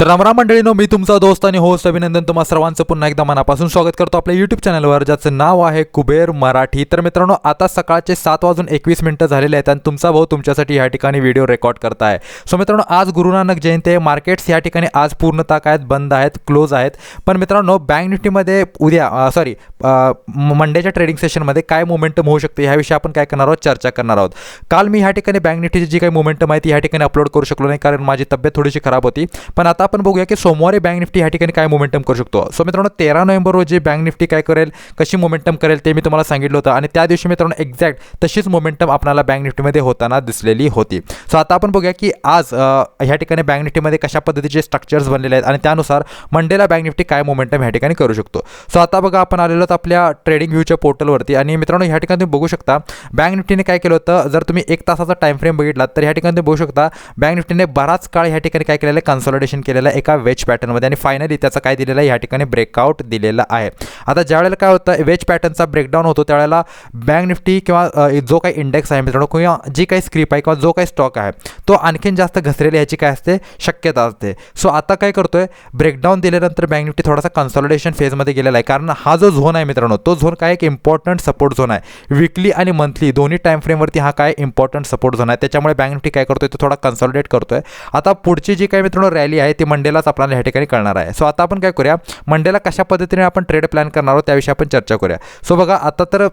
तर रामराम मंडळीनो मी तुमचा दोस्त आणि होस्ट अभिनंदन तुम्हा सर्वांचं पुन्हा एकदा मनापासून स्वागत करतो आपल्या यूट्यूब चॅनलवर ज्याचं नाव आहे कुबेर मराठी. तर मित्रांनो आता सकाळचे सात वाजून एकवीस मिनटं झालेले आहेत आणि तुमचा भाऊ तुमच्यासाठी या ठिकाणी व्हिडिओ रेकॉर्ड करत आहे. सो मित्रांनो आज गुरुनानक जयंती आहे. मार्केट्स या ठिकाणी आज पूर्णतः काय आहेत? बंद आहेत क्लोज आहेत. पण मित्रांनो बँक निफ्टीमध्ये उद्या सॉरी मंडेच्या ट्रेडिंग सेशनमध्ये काय मोमेंटम होऊ शकते ह्याविषयी आपण काय करणार आहोत? चर्चा करणार आहोत. काल मी ह्या ठिकाणी बँक निफ्टीची जी काही मोमेंटम आहे ती ह्या ठिकाणी अपलोड करू शकलो नाही कारण माझी तब्येत थोडीशी खराब होती. पण आता आपण बघूया की सोमवारी बँक निफ्टी ह्या ठिकाणी काय मोमेंटम करू शकतो. सो मित्रांनो तेरा नोव्हेंबर रोजी बँक निफ्टी काय करेल? कशी मोमेंटम करेल ते मी तुम्हाला सांगितलं होतं आणि त्या दिवशी मित्रांनो एक्झॅक्ट तशीच मोमेंटम आपल्याला बँक निफ्टीमध्ये होताना दिसलेली होती. सो आता आपण बघूया की आज ह्या ठिकाणी बँक निफ्टीमध्ये कशा पद्धतीचे स्ट्रक्चर्स बनलेले आहेत आणि त्यानुसार मंडेला बँक निफ्टी काय मोमेंटम ह्या ठिकाणी करू शकतो. सो आता बघा आपण आलेलो आहोत आपल्या ट्रेडिंग व्ह्यूच्या पोर्टलवरती आणि मित्रांनो ह्या ठिकाणी तुम्ही बघू शकता बँक निफ्टीने काय केलं होतं? जर तुम्ही एक तासाचा टाइम फ्रेम बघितला तर ह्या ठिकाणी तुम्ही बघू शकता बँक निफ्टीने बराच काळ ह्या ठिकाणी काय केलेलं आहे? कन्सॉलिडेशन केलेला आहे एका वेज पॅटर्नमध्ये आणि फायनली त्याचं काय दिलेलं आहे? ह्या ठिकाणी ब्रेकआउट दिलेलं आहे. आता ज्यावेळेला काय होतं वेज पॅटर्नचा ब्रेकडाऊन होतो त्यावेळेला बँक निफ्टी किंवा जो काही इंडेक्स आहे मित्रांनो किंवा जी काही स्क्रिप आहे किंवा जो काही स्टॉक आहे तो आणखीन जास्त घसरेल याची काय असते? शक्यता असते. सो आता काय करतोय? ब्रेकडाऊन दिल्यानंतर बँक निफ्टी थोडासा कन्सॉलिडेशन फेजमध्ये गेलेला आहे. कारण हा जो झोन आहे मित्रांनो तो झोन काय? एक इम्पॉर्टंट सपोर्ट झोन आहे. विकली आणि मंथली दोन्ही टाइम फ्रेमवरती हा काय? इम्पॉर्टंट सपोर्ट झोन आहे. त्याच्यामुळे बँक निफ्टी काय करतोय? तो थोडा कन्सॉलिडेट करतोय. आता पुढची जी काही मित्रांनो रॅली आहे ती मंडेलाच आपल्याला ह्या ठिकाणी कळणार आहे. सो आता आपण काय करूया? मंडेला कशा पद्धतीने आपण ट्रेड प्लॅन करणार आहोत त्याविषयी आपण चर्चा करूया. सो बघा आता तर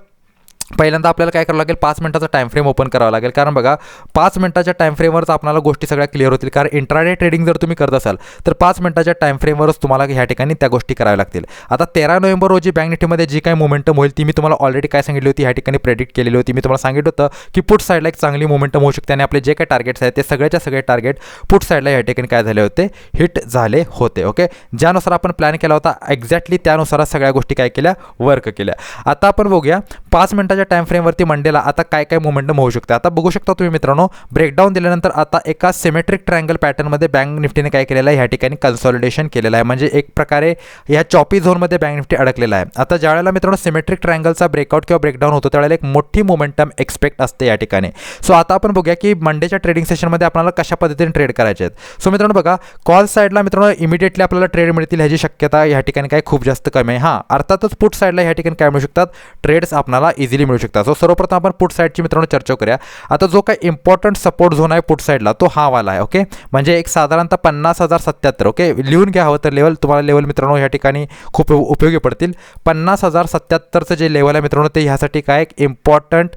पहिल्यांदा आपल्याला काय करावं लागेल? पाच मिनटाचं टाईम फ्रेम ओपन करावा लागेल. कारण बघा पाच मिनटाच्या टाईम फ्रेमवरच आपल्याला गोष्टी सगळ्या क्लिअर होतील. कारण इंट्राडे ट्रेडिंग जर तुम्ही करत असाल तर पाच मिनटाच्या टाईम फ्रेमवरच तुम्हाला ह्या ठिकाणी त्या गोष्टी कराव्या लागतील. आता तेरा नोव्हेंबर रोजी बँक निफ्टीमध्ये जी काही मोमेंटम होईल ती मी तुम्हाला ऑलरेडी काय सांगितली होती? ह्या ठिकाणी प्रेडिक्ट केलेली होती. मी तुम्हाला सांगितलं होतं की पुट साईडला एक चांगली मोमेंटम होऊ शकते आणि आपले जे काही टार्गेट्स आहेत ते सगळ्याच्या सगळे टार्गेट पुट साईडला या ठिकाणी काय झाले होते? हिट झाले होते. ओके ज्यानुसार आपण प्लॅन केला होता एक्झॅक्टली त्यानुसार सगळ्या गोष्टी काय केल्या? वर्क केल्या. आता आपण बघूया पाच मिनिटाच्या टाइम फ्रेमवरती मंडेला आता काय काय मोमेंटम होऊ शकते? आता बघू शकता तुम्ही मित्रांनो ब्रेकडाऊन दिल्यानंतर आता एका सिमेट्रिक ट्रायंगल पॅटर्नमध्ये बँक निफ्टीने काय केलेलं आहे? ह्या ठिकाणी कन्सॉलिडेशन केलेलं आहे. म्हणजे एक प्रकारे ह्या चॉपी झोनमध्ये बँक निफ्टी अडकलेला आहे. आता ज्यावेळेला मित्रांनो सिमेट्रिक ट्रायंगलचा ब्रेकआउट किंवा ब्रेकडाऊन होतो त्यावेळेला एक मोठी मोमेंटम एक्सपेक्ट असते या ठिकाणी. सो आता आपण बघूया की मंडेच्या ट्रेडिंग सेशनमध्ये आपल्याला कशा पद्धतीने ट्रेड करायचे आहेत. सो मित्रांनो बघा कॉल साईडला मित्रांनो इमिडिएटली आपल्याला ट्रेड मिळतील ह्याची शक्यता या ठिकाणी काय खूप जास्त कमी आहे. हां अर्थातच पुट साईडला ह्या ठिकाणी काय मिळू शकतात? ट्रेड्स आपल्याला तुम्हाला इझिली मिळू शकता सो सर्वप्रथम आपण पुट साईडची मित्रांनो चर्चा करूया. आता जो काही इम्पॉर्टंट सपोर्ट झोन आहे पुट साईडला तो हा वाला आहे ओके म्हणजे एक साधारणतः पन्नास हजार सत्याहत्तर ओके लिहून घ्या हवं तर लेवल तुम्हाला लेवल मित्रांनो ह्या ठिकाणी खूप उपयोगी पडतील. पन्नास हजार सत्याहत्तरचं जे लेवल आहे मित्रांनो ते ह्यासाठी काय एक इम्पॉर्टंट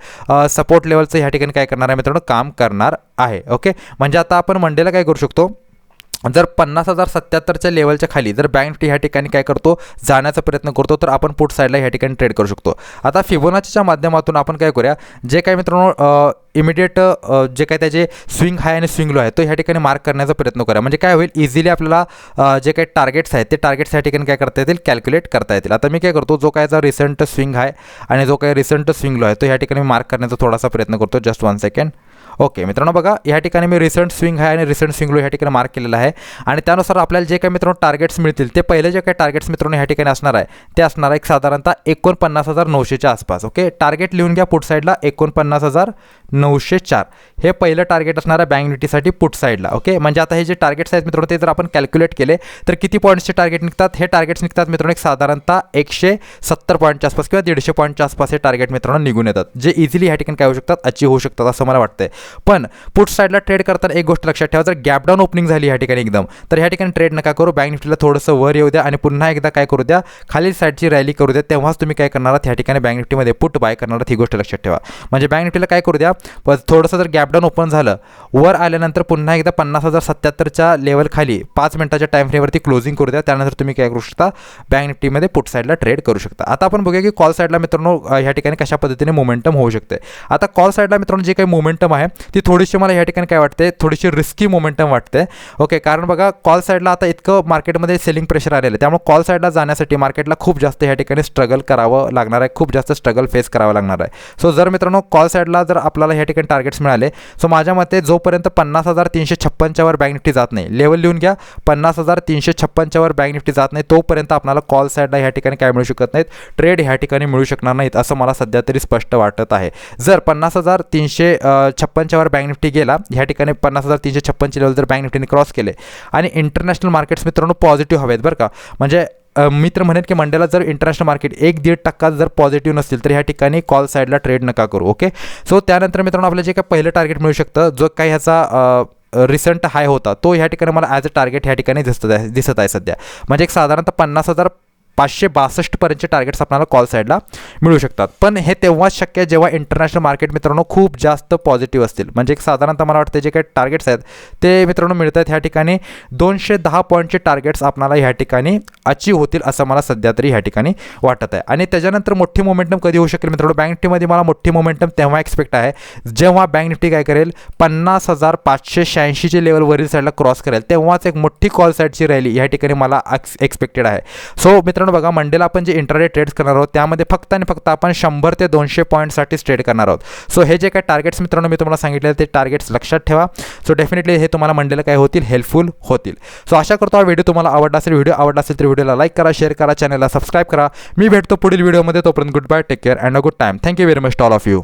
सपोर्ट लेवलचं ह्या ठिकाणी काय करणार आहे मित्रांनो? काम करणार आहे ओके म्हणजे आता आपण मंडेला काय करू शकतो? जर पन्नास हजार सत्याहत्तरच्या लेवलच्या खाली जर बँक निफ्टी ह्या ठिकाणी काय करतो जाण्याचा प्रयत्न करतो तर आपण पुट साईडला ह्या ठिकाणी ट्रेड करू शकतो. आता फिबोनाचीच्या माध्यमातून आपण काय करूया जे काय मित्रांनो इमिडिएट जे काय त्याचे स्विंग हाय आणि स्विंग लो आहे तो ह्या ठिकाणी मार्क करण्याचा प्रयत्न करूया. म्हणजे काय होईल इझिली आपल्याला जे काही टार्गेट्स आहेत ते टार्गेट्स ह्या ठिकाणी काय करता येतील कॅल्क्युलेट करता येतील. आता मी काय करतो जो काय रिसेंट स्विंग आहे आणि जो काही रिसेंट स्विंग लो आहे तो ह्या ठिकाणी मार्क करण्याचा थोडासा प्रयत्न करतो. जस्ट वन सेकंड ओके मित्रांनो बघा या ठिकाणी मी रिसेंट स्विंग आहे आणि रिसेंट स्विंग लो ह्या ठिकाणी मार्क केलेला आहे. आणि त्यानुसार आपल्याला जे काही मित्रांनो टार्गेट्स मिळतील ते पहिले जे काही टार्गेट्स मित्रांनो ह्या ठिकाणी असणार आहे ते असणार आहे एक साधारणतः एकोणपन्नास हजार नऊशेच्या आसपास ओके? टार्गेट लिहून घ्या पुट साईडला एकोणपन्नास हजार नऊशे चार. हे पहिलं टार्गेट असणार आहे बँक निफ्टीसाठी पुट साईडला ओके? म्हणजे आता हे जे टार्गेट्स आहेत मित्रांनो ते जर आपण कॅल्क्युलेट केले तर किती पॉईंट्सचे टार्गेट निघतात? हे टार्गेट्स निघतात मित्रांनो एक साधारणतः एकशे सत्तर पॉईंटच्या आसपास किंवा दीडशे पॉईंटच्या आसपास हे टार्गेट मित्रांनो निघून येतात. जे इझिली ह्या ठिकाणी काय होऊ शकतात? अचीव होऊ शकतात असं मला वाटतंय. पण पुट साईडला ट्रेड करताना एक गोष्ट लक्षात ठेवा जर गॅप डाऊन ओपनिंग झाली ह्या ठिकाणी एकदम तर ह्या ठिकाणी ट्रेड नका करू. बँक निफ्टीला थोडंसं वर येऊ द्या आणि पुन्हा एकदा काय करू द्या खाली साईडची रॅली करू द्या तेव्हाच तुम्ही काय करणार आहात? ह्या ठिकाणी बँक निफ्टीमध्ये पुट बाय करणार आहात ही गोष्ट लक्षात ठेवा. म्हणजे बँक निफ्टीला काय करू द्या पण थोडंसं जर गॅप डाऊन ओपन झालं वर आल्यानंतर पुन्हा एकदा पन्नास हजार सत्याहत्तरच्या लेवल खाली पाच मिनिटाच्या टाईम फ्रेमवरती क्लोजिंग करू द्या त्यानंतर तुम्ही काय करू शकता बँक निफ्टीमध्ये पुट साईडला ट्रेड करू शकता. आता आपण बघूया की कॉल साईडला मित्रांनो या ह्या ठिकाणी कशा पद्धतीने मोमेंटम होऊ शकते. आता कॉल साईडला मित्रांनो जे काही मोमेंटम आहे ती थोडीशी मला ह्या ठिकाणी काय वाटते थोडीशी रिस्की मोमेंटम वाटते. ओके कारण बघा कॉल साईडला आता इतकं मार्केटमध्ये सेलिंग प्रेशर आलेलं आहे. त्यामुळे कॉल साईडला जाण्यासाठी मार्केटला खूप जास्त ह्या ठिकाणी स्ट्रगल करावं लागणार आहे. खूप जास्त स्ट्रगल फेस करावं लागणार आहे. सो जर मित्रांनो कॉल साईडला जर आपल्याला ह्या ठिकाणी टार्गेट्स मिळाले सो माझ्या मते जोपर्यंत पन्नास हजार तीनशे छप्पनच्या वर बँक निफ्टी जात नाही लेवल लिहून घ्या पन्नास हजार तीनशे छप्पनच्या वर बँक निफ्टी जात नाही तोपर्यंत आपल्याला कॉल साईडला ह्या ठिकाणी काय मिळू शकत नाहीत? ट्रेड ह्या ठिकाणी मिळू शकणार नाहीत असं मला सध्या तरी स्पष्ट वाटत आहे. जर पन्नास हजार तीनशे छप्पन छप्पनच्या वर बँक निफ्टी गेला. ह्या ठिकाणी पन्नास हजार तीनशे छप्पनचे लेवल जर बँक निफ्टीने क्रॉस केले आणि इंटरनॅशनल मार्केट्स मित्रांनो पॉझिटिव्ह हवेत बरं का. म्हणजे मित्र मी म्हणेन की मंडेला जर इंटरनॅशनल मार्केट एक दीड टक्का जर पॉझिटिव्ह नसतील तर ह्या ठिकाणी कॉल साईडला ट्रेड नका करू ओके सो त्यानंतर मित्रांनो आपल्याला जे काही पहिलं टार्गेट मिळू शकतं जो काही ह्याचा रिसेंट हाय होता तो ह्या ठिकाणी मला ॲज अ टार्गेट ह्या ठिकाणी दिसत आहे दिसत आहे सध्या. म्हणजे एक साधारणतः पन्नास हजार पाचशे बासष्टपर्यंतचे टार्गेट्स आपल्याला कॉल साईडला मिळू शकतात. पण हे तेव्हाच शक्य आहे जेव्हा इंटरनॅशनल मार्केट मित्रांनो खूप जास्त पॉझिटिव्ह असतील. म्हणजे एक साधारणतः मला वाटतं जे काही टार्गेट्स आहेत ते मित्रांनो मिळत आहेत ह्या ठिकाणी दोनशे दहा पॉईंटचे टार्गेट्स आपल्याला ह्या ठिकाणी अचीव होतील असं मला सध्या तरी ह्या ठिकाणी वाटत आहे. आणि त्याच्यानंतर मोठी मोमेंटम कधी होऊ शकेल मित्रांनो? बँक निफ्टीमध्ये मला मोठी मोमेंटम तेव्हा एक्सपेक्ट आहे जेव्हा बँक निफ्टी काय करेल? पन्नास हजार पाचशे शहाऐंशीचे लेवल वरील साईडला क्रॉस करेल. तेव्हाच एक मोठी कॉल साईडची रॅली ह्या ठिकाणी मला एक्सपेक्टेड आहे. सो मित्रांनो बघा मंडेला आपण जे इंटरडे ट्रेड्स करणार आहोत त्यामध्ये फक्त आणि फक्त आपण शंभर ते दोनशे पॉईंटसाठी ट्रेड करणार आहोत. सो हे जे काही टार्गेट्स मित्रांनो मी तुम्हाला सांगितले ते टार्गेट्स लक्षात ठेवा. सो डेफिनेटली हे तुम्हाला मंडेला काय होतील? हेल्पफुल होतील. सो आशा करतो हा व्हिडिओ तुम्हाला आवडला असेल. व्हिडिओ आवडला असेल तर व्हिडिओला लाईक करा शेअर करा चॅनलला सबस्क्राईब करा. मी भेटतो पुढील व्हिडिओमध्ये तोपर्यंत good bye take care and a good time thank you very much all of you